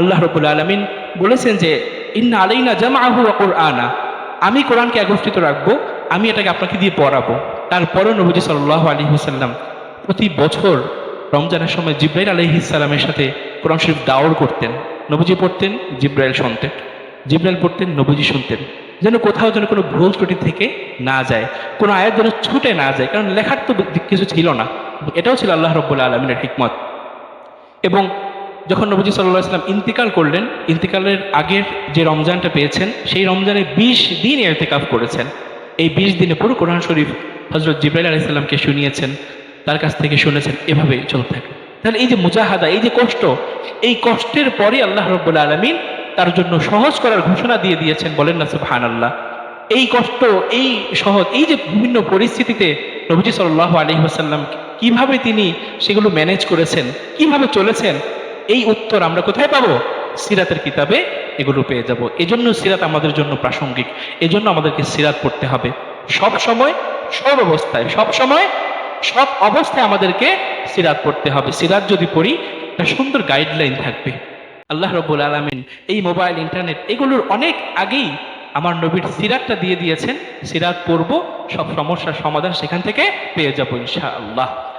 আল্লাহ রবুল আলমিন বলেছেন যে, ইন্না আলাইনা জামাহু আনা আমি কোরআনকে একত্রিত রাখব, আমি এটাকে আপনাকে দিয়ে পড়াবো। তারপরও নবজি সাল্লাহ আলী হুসাল্লাম প্রতি বছর রমজানের সময় জিব্রাইল আলহিসাল্লামের সাথে কোরআন শরীফ দাওর করতেন। নবজি পড়তেন, জিব্রাইল শুনতেন। জিব্রাইল পড়তেন, নবজি শুনতেন। যেন কোথাও যেন কোনো ভুল ত্রুটি থেকে না যায়, কোনো আয়াত যেন ছুটে না যায়, কারণ লেখার তো কিছু ছিল না। এটাও ছিল আল্লাহ রব্বুল্লা আলমিনের হিকমত। এবং যখন নবজি সাল্লাহ ইসলাম ইন্তিকাল করলেন, ইন্তিকালের আগের যে রমজানটা পেয়েছেন, সেই রমজানে বিশ দিন এতেকাফ করেছেন। এই বিশ দিনে পুরো কোরআন শরীফ হজরত জিব্রাইল আলাইসাল্লামকে শুনিয়েছেন, তার কাছ থেকে শুনেছেন এভাবে চলতে থাকে। তাহলে এই যে মুজাহাদা, এই যে কষ্ট, এই কষ্টের পরে আল্লাহ রব্বুল আলমিন তার জন্য সহজ করার ঘোষণা দিয়ে দিয়েছেন, বলেন না সুবহান আল্লাহ এই কষ্ট, এই সহজ, এই যে বিভিন্ন পরিস্থিতিতে নবজি সাল্লাহ আলী আসাল্লাম কীভাবে তিনি সেগুলো ম্যানেজ করেছেন, কীভাবে চলেছেন এই উত্তর আমরা কোথায় পাবো? সিরাতের কিতাবে এগুলো পেয়ে যাব। এজন্য সিরাত আমাদের জন্য প্রাসঙ্গিক। এজন্য আমাদেরকে সিরাত পড়তে হবে। সব সময় সব অবস্থায়, সব সময় সব অবস্থায় আমাদেরকে সিরাত পড়তে হবে। সিরাত যদি পড়ি, একটা সুন্দর গাইডলাইন থাকবে। আল্লাহ রব্বুল আলমিন এই মোবাইল ইন্টারনেট এগুলোর অনেক আগেই আমার নবীর সিরাতটা দিয়ে দিয়েছেন। সিরাত পড়ব, সব সমস্যার সমাধান সেখান থেকে পেয়ে যাব ইনশা আল্লাহ